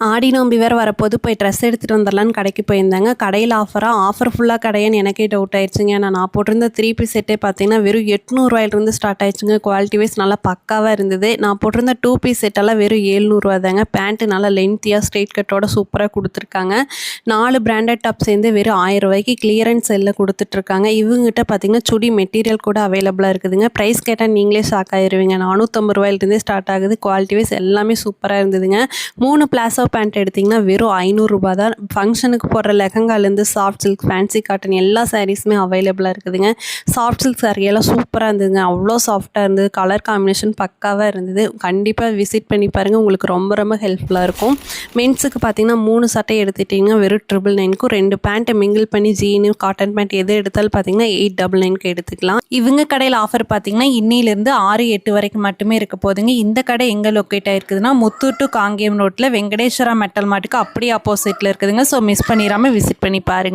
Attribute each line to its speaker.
Speaker 1: ஆடி நோம்பி வேறு வரப்போது போய் ட்ரெஸ் எடுத்துகிட்டு வந்துடலான்னு கடைக்கு போயிருந்தாங்க. கடையில் ஆஃபராக ஆஃபர் ஃபுல்லாக கடையான்னு எனக்கே டவுட் ஆயிடுச்சுங்க. நான் போட்டிருந்த த்ரீ பீஸ் செட்டே பார்த்தீங்கன்னா வெறும் எட்நூறுவாயிலிருந்து ஸ்டார்ட் ஆயிடுச்சுங்க. குவாலிட்டி வைஸ் நல்லா பக்காவாக இருந்தது. நான் போட்டிருந்த டூ பீஸ் செட்டெல்லாம் வெறும் ஏழ்நூறுவா தாங்க பேண்ட்டு நல்லா லென்த்தியாக ஸ்ட்ரெயிட் கட்டோட சூப்பராக கொடுத்துருக்காங்க. நாலு பிராண்டட் டாப் சேர்ந்து வெறும் ஆயிரம் ரூபாய்க்கு கிளியரன்ஸ் செல்லில் கொடுத்துட்ருக்காங்க. இவங்ககிட்ட பார்த்தீங்கன்னா சுடி மெட்டீரியல் கூட அவைலபிளாக இருக்குதுங்க. ப்ரைஸ் கேட்டால் நீங்களே ஷாக் ஆயிருவீங்க. நானூற்றம்பது ரூபாயிலிருந்தே ஸ்டார்ட் ஆகுது. குவாலிட்டி வைஸ் எல்லாமே சூப்பராக இருந்ததுங்க. மூணு பிளாசோ பேண்ட் எடுத்திங்கன்னா வெறும் ஐநூறுரூபா தான். ஃபங்க்ஷனுக்கு போடுற லெஹங்காலேருந்து சாஃப்ட் சில்க் ஃபேன்சி காட்டன் எல்லா சாரீஸுமே அவைலபிளாக இருக்குதுங்க. சாஃப்ட் சில்க் சாரியெல்லாம் எல்லாம் சூப்பராக இருந்ததுங்க. அவ்வளோ சாஃப்டாக இருந்தது. கலர் காம்பினேஷன் பக்காவாக இருந்தது. கண்டிப்பாக விசிட் பண்ணி பாருங்கள் உங்களுக்கு ரொம்ப ரொம்ப ஹெல்ப்ஃபுல்லாக இருக்கும். மென்ஸுக்கு பார்த்தீங்கன்னா மூணு சட்டை எடுத்துட்டிங்கன்னா வெறும் ட்ரிபிள் நைனுக்கும் ரெண்டு பேண்ட்டை மிங்கிள் பண்ணி ஜீனு காட்டன் பேண்ட் எது எடுத்தாலும் பார்த்தீங்கன்னா எயிட் டபுள் நைனுக்கு எடுத்துக்கலாம். இவங்க கடையில் ஆஃபர் பார்த்தீங்கன்னா இன்னிலேருந்து ஆறு எட்டு வரைக்கும் மட்டுமே இருக்க போதுங்க. இந்த கடை எங்கே லொக்கேட் ஆயிருக்குதுன்னா முத்தூர் டு காங்கேயம் ரோட்டில் வெங்கடேஸ்வரா மெட்டல் மாட்டுக்கு அப்படியே ஆப்போசிட்டில் இருக்குதுங்க. ஸோ மிஸ் பண்ணிடாமல் விசிட் பண்ணி பாருங்கள்